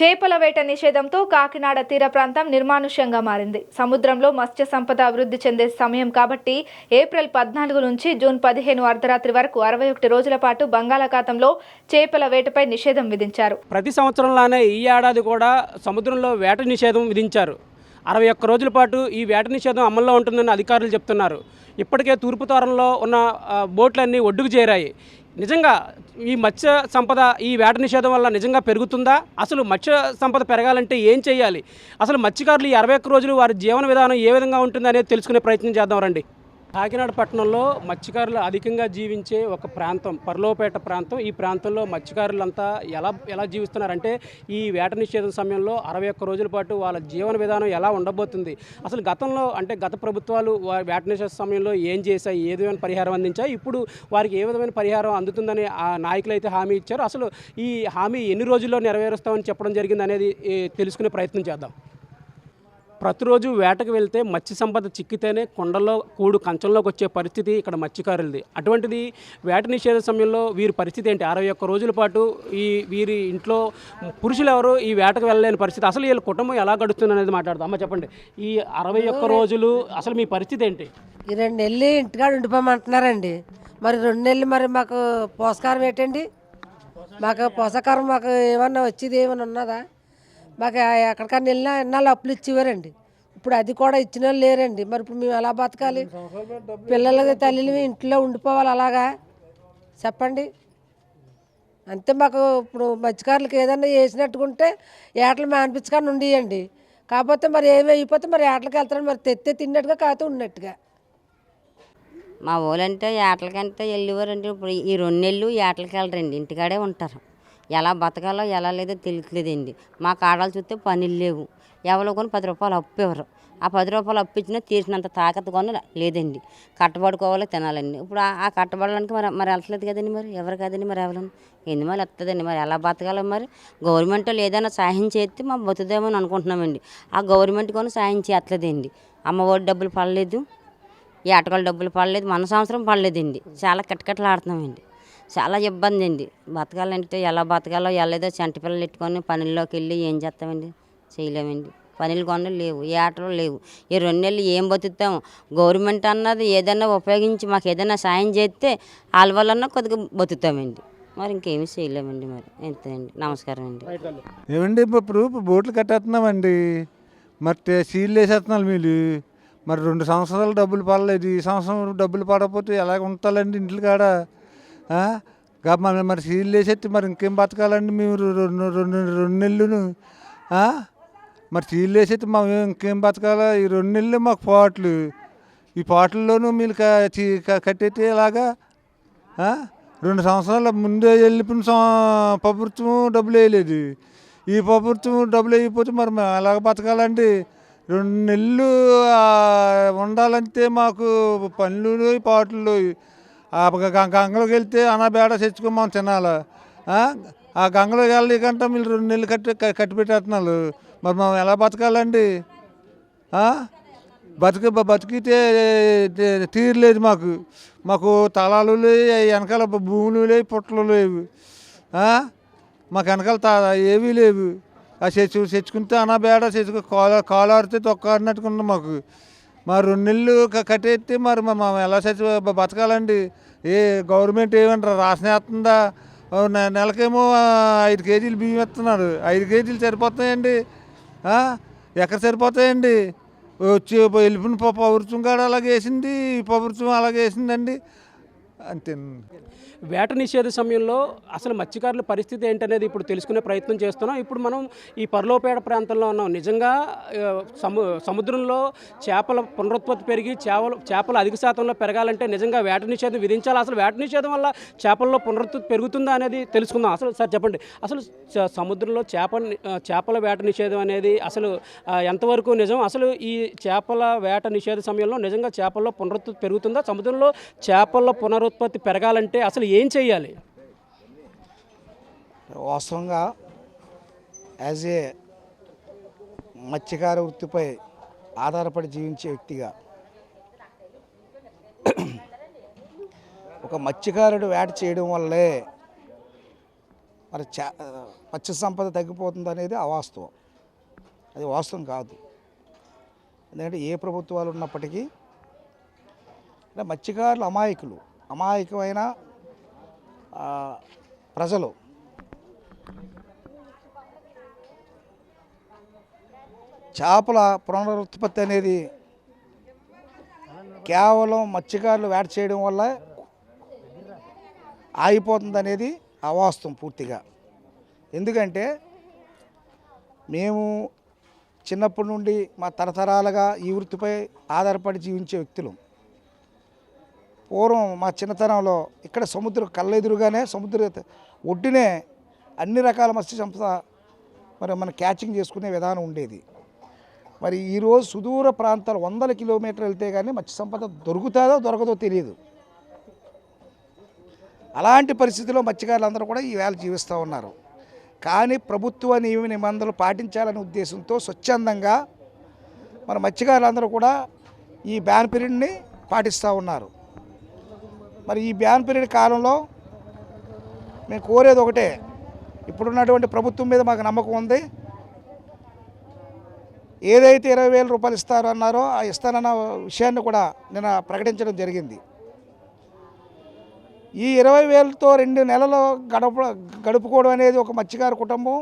చేపల వేట నిషేధంతో కాకినాడ తీర ప్రాంతం నిర్మానుష్యంగా మారింది. సముద్రంలో మత్స్య సంపద అభివృద్ధి చెందే సమయం కాబట్టి ఏప్రిల్ పద్నాలుగు నుంచి జూన్ పదిహేను అర్ధరాత్రి వరకు అరవై ఒకటి రోజుల పాటు బంగాళాఖాతంలో చేపల వేటపై నిషేధం విధించారు. ప్రతి సంవత్సరంలానే ఈ ఏడాది కూడా సముద్రంలో వేట నిషేధం విధించారు. అరవై ఒక్క రోజుల పాటు ఈ వేట నిషేధం అమల్లో ఉంటుందని అధికారులు చెప్తున్నారు. ఇప్పటికే తూర్పు తోరంలో ఉన్న బోట్లన్నీ ఒడ్డుకు చేరాయి. నిజంగా ఈ మత్స్య సంపద ఈ వేట నిషేధం వల్ల నిజంగా పెరుగుతుందా? అసలు మత్స్య సంపద పెరగాలంటే ఏం చేయాలి? అసలు మత్స్యకారులు ఈ అరవై ఒక్క రోజులు వారి జీవన విధానం ఏ విధంగా ఉంటుంది అనేది తెలుసుకునే ప్రయత్నం చేద్దాం రండి. కాకినాడ పట్టణంలో మత్స్యకారులు అధికంగా జీవించే ఒక ప్రాంతం పర్లోపేట ప్రాంతం. ఈ ప్రాంతంలో మత్స్యకారులంతా ఎలా ఎలా జీవిస్తున్నారంటే ఈ వేట నిషేధం సమయంలో అరవై ఒక్క రోజుల పాటు వాళ్ళ జీవన విధానం ఎలా ఉండబోతుంది? అసలు గతంలో అంటే గత ప్రభుత్వాలు వేట నిషేధ సమయంలో ఏం చేశాయి? ఏ విధమైన పరిహారం అందించాయి? ఇప్పుడు వారికి ఏ విధమైన పరిహారం అందుతుందని ఆ నాయకులు అయితే హామీ ఇచ్చారు? అసలు ఈ హామీ ఎన్ని రోజుల్లో నెరవేరుస్తామని చెప్పడం జరిగింది అనేది తెలుసుకునే ప్రయత్నం చేద్దాం. ప్రతిరోజు వేటకు వెళ్తే మత్స్య సంపద చిక్కితేనే కొండల్లో కూడు కంచంలోకి వచ్చే పరిస్థితి ఇక్కడ మత్స్యకారులది. అటువంటిది వేట నిషేధ సమయంలో వీరి పరిస్థితి ఏంటి? అరవై ఒక్క రోజుల పాటు ఈ వీరి ఇంట్లో పురుషులు ఎవరు ఈ వేటకు వెళ్ళలేని పరిస్థితి. అసలు వీళ్ళ కుటుంబం ఎలా గడుస్తుంది అనేది మాట్లాడదాం. అమ్మ చెప్పండి. ఈ అరవై ఒక్క రోజులు అసలు మీ పరిస్థితి ఏంటి? ఈ రెండు నెలలు ఇంటికాడ ఉండిపోమంటున్నారండి. మరి రెండు నెలలు మరి మాకు పోషకారం ఏంటండి? మాకు పోషకారం మాకు ఏమన్నా వచ్చేది ఏమైనా ఉన్నదా? మాకు ఎక్కడికన్నా వెళ్ళినా ఎన్నాళ్ళు అప్పులు ఇచ్చేవారండి. ఇప్పుడు అది కూడా ఇచ్చిన వాళ్ళు లేరండి. మరి ఇప్పుడు మేము ఎలా బతకాలి? పిల్లలకి తల్లిని ఇంట్లో ఉండిపోవాలి అలాగా? చెప్పండి. అంతే మాకు ఇప్పుడు మత్స్యకారులకు ఏదన్నా వేసినట్టుకుంటే ఏటలు మానిపించకుండా ఉండియండి. కాకపోతే మరి ఏమి అయిపోతే మరి ఏటలకి వెళ్తారు మరి తెత్తే తిన్నట్టుగా కాకపోతే ఉన్నట్టుగా. మా ఊళ్ళంటే ఏటలకంటే వెళ్ళేవారండి. ఇప్పుడు ఈ రెండు నెలలు ఏటలకి వెళ్ళరండి. ఇంటికాడే ఉంటారు. ఎలా బతకాలో ఎలా లేదో తెలియట్లేదండి. మా కాడాలు చూస్తే పనులు లేవు. ఎవరో కొని పది రూపాయలు అప్పు ఇవ్వరు ఆ పది రూపాయలు అప్పు ఇచ్చినా తీర్చినంత తాకత కొన లేదండి. కట్టబడుకోవాలి తినాలండి. ఇప్పుడు ఆ- కట్టబడడానికి మరి మరి వెళ్ళట్లేదు కదండి మరి? ఎవరు కదండి మరి ఎవరు? ఎన్ని మరి వస్తుందండి మరి? ఎలా బతకాలో మరి? గవర్నమెంట్ వాళ్ళు ఏదైనా సహాయం చేస్తే మా బతుదేమో అని అనుకుంటున్నామండి. ఆ గవర్నమెంట్ కూడా సహాయం చేయట్లేదండి. అమ్మఒడి డబ్బులు పడలేదు. ఈ డబ్బులు పడలేదు. మన సంవత్సరం పడలేదండి. చాలా కిటకిటలాడుతున్నామండి. చాలా ఇబ్బంది అండి. బతకాలంటే ఎలా బతకాలో ఎలాదో చంటి పిల్లలు పెట్టుకొని పనుల్లోకి వెళ్ళి ఏం చేస్తామండి? చేయలేమండి. పనులు కొనలు లేవు ఏ ఆటలు లేవు. ఈ రెండు నెలలు ఏం బతుకుతాము గవర్నమెంట్ అన్నది ఏదైనా ఉపయోగించి మాకు ఏదైనా సాయం చేస్తే వాళ్ళ వాళ్ళన్నా కొద్దిగా బతుకుతామండి. మరి ఇంకేమి చేయలేమండి మరి. అంతేనండి నమస్కారం అండి. ఏమండి ఇప్పుడు బోట్లు కట్టేస్తున్నామండి. మరి సీల్ వేసేస్తున్నారు మీరు. మరి రెండు సంవత్సరాలు డబ్బులు పడలేదు. ఈ సంవత్సరం డబ్బులు పడకపోతే ఎలాగ ఉంటాలండి ఇంట్లో కాడ? మరి మరి సీల్ వేసేస్తే మరి ఇంకేం బతకాలండి మేము రెండు రెండు రెండు నెలలు మరి సీల్ వేసేస్తే మేము ఇంకేం బతకాలా? ఈ రెండు నెలలు మాకు పాటలు. ఈ పాటల్లోనూ మీరు కట్టేస్తే ఇలాగా రెండు సంవత్సరాల ముందే వెళ్ళిపోయిన ప్రభుత్వం డబ్బులు వేయలేదు. ఈ ప్రభుత్వం డబ్బులు వేయకపోతే మరి మేము ఎలాగ బతకాలండి? రెండు నెలలు ఉండాలంటే మాకు పనులు పాటలు గంగలోకి వెళ్తే అనా బేడ తెచ్చుకోమని తినాలి? ఆ? ఆ గంగలోకి వెళ్ళకంటే మీరు రెండు నెలలు కట్టి కట్టి పెట్టేస్తున్నారు. మరి మనం ఎలా బతకాలండి? బతికి బతికితే తీరలేదు మాకు. మాకు తలాలు లేవు వెనకాల భూములు లేవు పుట్టలు లేవు. మాకు వెనకాల తా ఏవీ లేవు. ఆ చచ్చు తెచ్చుకుంటే అనా బేడ తెచ్చుకో కాలు కాలాడితే తొక్కాడినట్టుకున్నాం మాకు. మా రెండు నెలలు క- కట్టేస్తే మరి మా ఎలా చచ్చి బతకాలండి? ఏ గవర్నమెంట్ ఏమంటారు రాసినేస్తుందా నెలకేమో ఐదు కేజీలు బియ్యం ఇస్తున్నారు ఐదు కేజీలు సరిపోతాయండి. ఎక్కడ సరిపోతాయండి? వచ్చి వెళ్ళిపోయిన ప- ప్రభుత్వం కాడ అలాగే వేసింది ఈ ప్రభుత్వం అలాగే వేసిందండి అంతే వేట నిషేధ సమయంలో అసలు మత్స్యకారుల పరిస్థితి ఏంటనేది ఇప్పుడు తెలుసుకునే ప్రయత్నం చేస్తున్నాం. ఇప్పుడు మనం ఈ పర్లోపేట ప్రాంతంలో ఉన్నాం. నిజంగా సము సముద్రంలో చేపల పునరుత్పత్తి పెరిగి చేపలు చేపలు అధిక శాతంలో పెరగాలంటే నిజంగా వేట నిషేధం విధించాలి? అసలు వేట నిషేధం వల్ల చేపల్లో పునరుత్పత్తి పెరుగుతుందా అనేది తెలుసుకుందాం. అసలు సార్ చెప్పండి. అసలు సముద్రంలో చేప చేపల వేట నిషేధం అనేది అసలు ఎంతవరకు నిజం? అసలు ఈ చేపల వేట నిషేధ సమయంలో నిజంగా చేపల్లో పునరుత్పత్తి పెరుగుతుందా? సముద్రంలో చేపల పునరుత్పత్తి పెరగాలంటే అసలు ఏం చేయాలి వాస్తవంగా యాజ్ ఏ మత్స్యకార వృత్తిపై ఆధారపడి జీవించే వ్యక్తిగా ఒక మత్స్యకారుడు వేట చేయడం వల్లే మరి చా మత్స్య సంపద తగ్గిపోతుంది అనేది అవాస్తవం అది వాస్తవం కాదు. ఎందుకంటే ఏ ప్రభుత్వాలు ఉన్నప్పటికీ అంటే మత్స్యకారులు అమాయకులు. అమాయకమైన ప్రజలు. చేపల పునరుత్పత్తి అనేది కేవలం మత్స్యకారులు వేట చేయడం వల్ల ఆగిపోతుంది అనేది అవాస్తవం పూర్తిగా. ఎందుకంటే మేము చిన్నప్పటి నుండి మా తరతరాలుగా ఈ వృత్తిపై ఆధారపడి జీవించే వ్యక్తులు. పూర్వం మా చిన్నతనంలో ఇక్కడ సముద్రం కళ్ళెదురుగానే సముద్ర ఒడ్డునే అన్ని రకాల మత్స్య సంపద మరి మనం క్యాచింగ్ చేసుకునే విధానం ఉండేది. మరి ఈరోజు సుదూర ప్రాంతాలు వందల కిలోమీటర్లు వెళ్తే కానీ మత్స్య సంపద దొరుకుతుందో దొరకదో తెలియదు. అలాంటి పరిస్థితిలో మత్స్యకారులందరూ కూడా ఈవేళ జీవిస్తూ ఉన్నారు. కానీ ప్రభుత్వ నియమ నిబంధనలు పాటించాలనే ఉద్దేశంతో స్వచ్ఛందంగా మన మత్స్యకారులందరూ కూడా ఈ బ్యాన్ పీరియడ్ని పాటిస్తూ ఉన్నారు. మరి ఈ బ్యాన్ పీరియడ్ కాలంలో మేము కోరేది ఒకటే. ఇప్పుడున్నటువంటి ప్రభుత్వం మీద మాకు నమ్మకం ఉంది. ఏదైతే ఇరవై వేల రూపాయలు ఇస్తారో అన్నారో ఆ ఇస్తానన్న విషయాన్ని కూడా నిన్న ప్రకటించడం జరిగింది. ఈ ఇరవై వేలతో రెండు నెలలు గడప గడుపుకోవడం అనేది ఒక మత్స్యకారు కుటుంబం.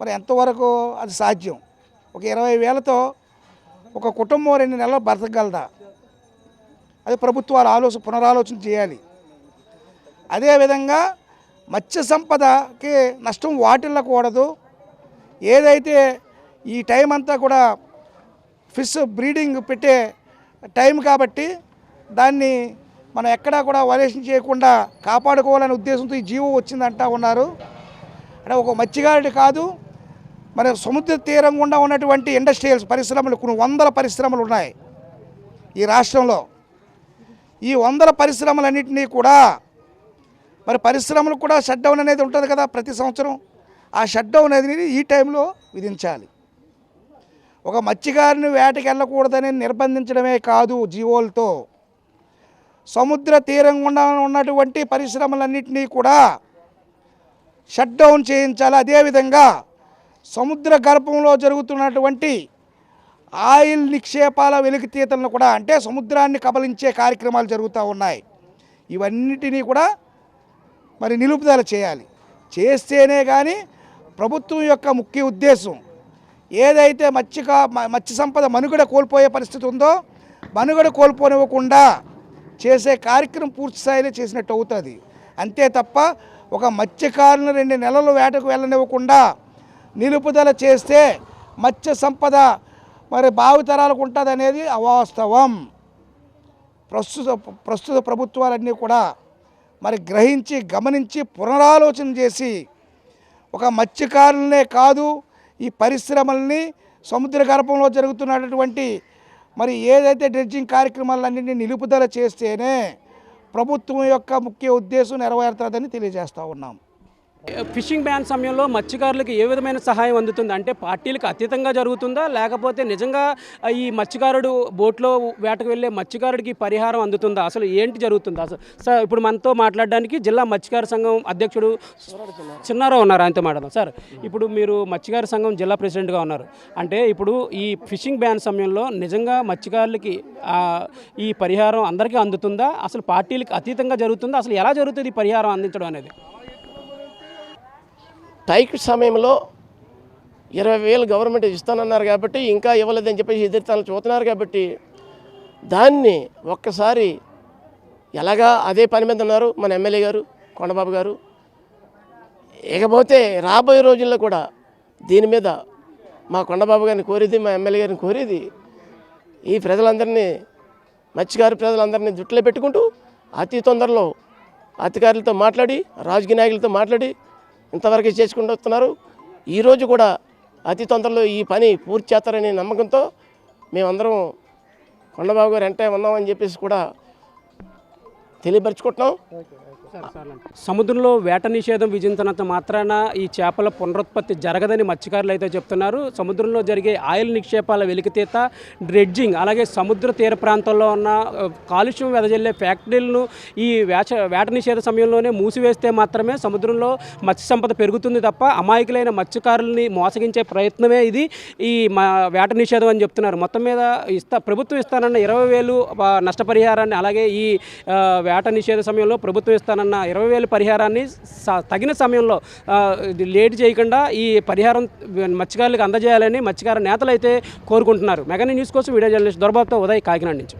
మరి ఎంతవరకు అది సాధ్యం? ఒక ఇరవై వేలతో ఒక కుటుంబం రెండు నెలలు బ్రతకగలదా అది ప్రభుత్వాలు ఆలోచన పునరాలోచన చేయాలి. అదేవిధంగా మత్స్య సంపదకి నష్టం వాటిల్లకూడదు. ఏదైతే ఈ టైం అంతా కూడా ఫిష్ బ్రీడింగ్ పెట్టే టైం కాబట్టి దాన్ని మనం ఎక్కడా కూడా వలేషన్ చేయకుండా కాపాడుకోవాలనే ఉద్దేశంతో ఈ జీవో వచ్చిందంటా ఉన్నారు. అంటే ఒక మత్స్యకారుడు కాదు మరి సముద్ర తీరం గుండా ఉన్నటువంటి ఇండస్ట్రియల్స్ పరిశ్రమలు కొన్ని వందల పరిశ్రమలు ఉన్నాయి ఈ రాష్ట్రంలో. ఈ వందల పరిశ్రమలన్నింటినీ కూడా మరి పరిశ్రమలు కూడా షట్ డౌన్ అనేది ఉంటుంది కదా ప్రతి సంవత్సరం. ఆ షట్ డౌన్ అనేది ఈ టైంలో విధించాలి. ఒక మత్స్యకారిని వేటకి వెళ్ళకూడదని నిర్బంధించడమే కాదు జీవోలతో. సముద్ర తీరం గుండా ఉన్నటువంటి పరిశ్రమలన్నింటినీ కూడా షట్ డౌన్ చేయించాలి. అదేవిధంగా సముద్ర గర్భంలో జరుగుతున్నటువంటి ఆయిల్ నిక్షేపాల వెలికితీతలను కూడా అంటే సముద్రాన్ని కబలించే కార్యక్రమాలు జరుగుతూ ఉన్నాయి. ఇవన్నిటినీ కూడా మరి నిలుపుదల చేయాలి. చేస్తేనే కానీ ప్రభుత్వం యొక్క ముఖ్య ఉద్దేశం ఏదైతే మత్స్యకా మత్స్య సంపద మనుగడ కోల్పోయే పరిస్థితి ఉందో మనుగడ కోల్పోనివ్వకుండా చేసే కార్యక్రమం పూర్తి స్థాయిలో చేసినట్టు అవుతుంది. అంతే తప్ప ఒక మత్స్యకారులను రెండు నెలలు వేటకు వెళ్ళనివ్వకుండా నిలుపుదల చేస్తే మత్స్య సంపద మరి భావితరాలకు ఉంటుంది అనేది అవాస్తవం. ప్రస్తుత ప్రస్తుత ప్రభుత్వాలన్నీ కూడా మరి గ్రహించి గమనించి పునరాలోచన చేసి ఒక మత్స్యకారులనే కాదు ఈ పరిశ్రమల్ని సముద్ర గర్భంలో జరుగుతున్నటువంటి మరి ఏదైతే డ్రెడ్జింగ్ కార్యక్రమాలన్నింటినీ నిలుపుదల చేస్తేనే ప్రభుత్వం యొక్క ముఖ్య ఉద్దేశం నెరవేరుతుందని తెలియజేస్తూ ఉన్నాం. ఫిషింగ్ బ్యాన్ సమయంలో మత్స్యకారులకు ఏ విధమైన సహాయం అందుతుంది? అంటే పార్టీలకు అతీతంగా జరుగుతుందా? లేకపోతే నిజంగా ఈ మత్స్యకారుడు బోట్లో వేటకు వెళ్ళే మత్స్యకారుడికి పరిహారం అందుతుందా? అసలు ఏంటి జరుగుతుందా? అసలు సార్ ఇప్పుడు మనతో మాట్లాడడానికి జిల్లా మత్స్యకార సంఘం అధ్యక్షుడు చిన్నారావు ఉన్నారు ఆయనతో మాట్లాడదాం. సార్ ఇప్పుడు మీరు మత్స్యకార సంఘం జిల్లా ప్రెసిడెంట్గా ఉన్నారు. అంటే ఇప్పుడు ఈ ఫిషింగ్ బ్యాన్ సమయంలో నిజంగా మత్స్యకారులకి ఈ పరిహారం అందరికీ అందుతుందా? అసలు పార్టీలకు అతీతంగా జరుగుతుందా? అసలు ఎలా జరుగుతుంది ఈ పరిహారం అందించడం అనేది? టైక్ సమయంలో ఇరవై వేలు గవర్నమెంట్ ఇస్తానన్నారు కాబట్టి ఇంకా ఇవ్వలేదని చెప్పేసి ఎదురుతాను చూస్తున్నారు కాబట్టి దాన్ని ఒక్కసారి ఎలాగా అదే పని మీద ఉన్నారు మన ఎమ్మెల్యే గారు కొండబాబు గారు. ఇకపోతే రాబోయే రోజుల్లో కూడా దీని మీద మా కొండబాబు గారిని కోరేది మా ఎమ్మెల్యే గారిని కోరేది ఈ ప్రజలందరినీ మత్స్యకారు ప్రజలందరినీ జుట్టులో పెట్టుకుంటూ అతి తొందరలో అధికారులతో మాట్లాడి రాజకీయ నాయకులతో మాట్లాడి ఇంతవరకు చేసుకుంటూ వస్తున్నారు. ఈరోజు కూడా అతి తొందరలో ఈ పని పూర్తి చేస్తారనే నమ్మకంతో మేమందరం కొండబాబు గారు వెంటనే ఉన్నామని చెప్పేసి కూడా తెలియపరుచుకుంటున్నాం. సముద్రంలో వేట నిషేధం విధించినంత మాత్రాన ఈ చేపల పునరుత్పత్తి జరగదని మత్స్యకారులు అయితే చెప్తున్నారు. సముద్రంలో జరిగే ఆయిల్ నిక్షేపాల వెలికితీత డ్రెడ్జింగ్ అలాగే సముద్ర తీర ప్రాంతాల్లో ఉన్న కాలుష్యం వెదజల్లే ఫ్యాక్టరీలను ఈ వేచ వేట నిషేధ సమయంలోనే మూసివేస్తే మాత్రమే సముద్రంలో మత్స్య సంపద పెరుగుతుంది తప్ప అమాయకులైన మత్స్యకారుల్ని మోసగించే ప్రయత్నమే ఇది. ఈ మా వేట నిషేధం అని చెప్తున్నారు. మొత్తం మీద ఇస్తా ప్రభుత్వం ఇస్తానన్న ఇరవై వేలు నష్టపరిహారాన్ని అలాగే ఈ వేట నిషేధ సమయంలో ప్రభుత్వం ఇస్తానన్న ఇరవై వేల పరిహారాన్ని తగిన సమయంలో లేట్ చేయకుండా ఈ పరిహారం మత్స్యకారులకు అందజేయాలని మత్స్యకార నేతలు అయితే కోరుకుంటున్నారు. మెగాని న్యూస్ కోసం వీడియో జర్నలిస్ట్ దొరబాబుతో ఉదయ్ కాకినాడ నుంచి.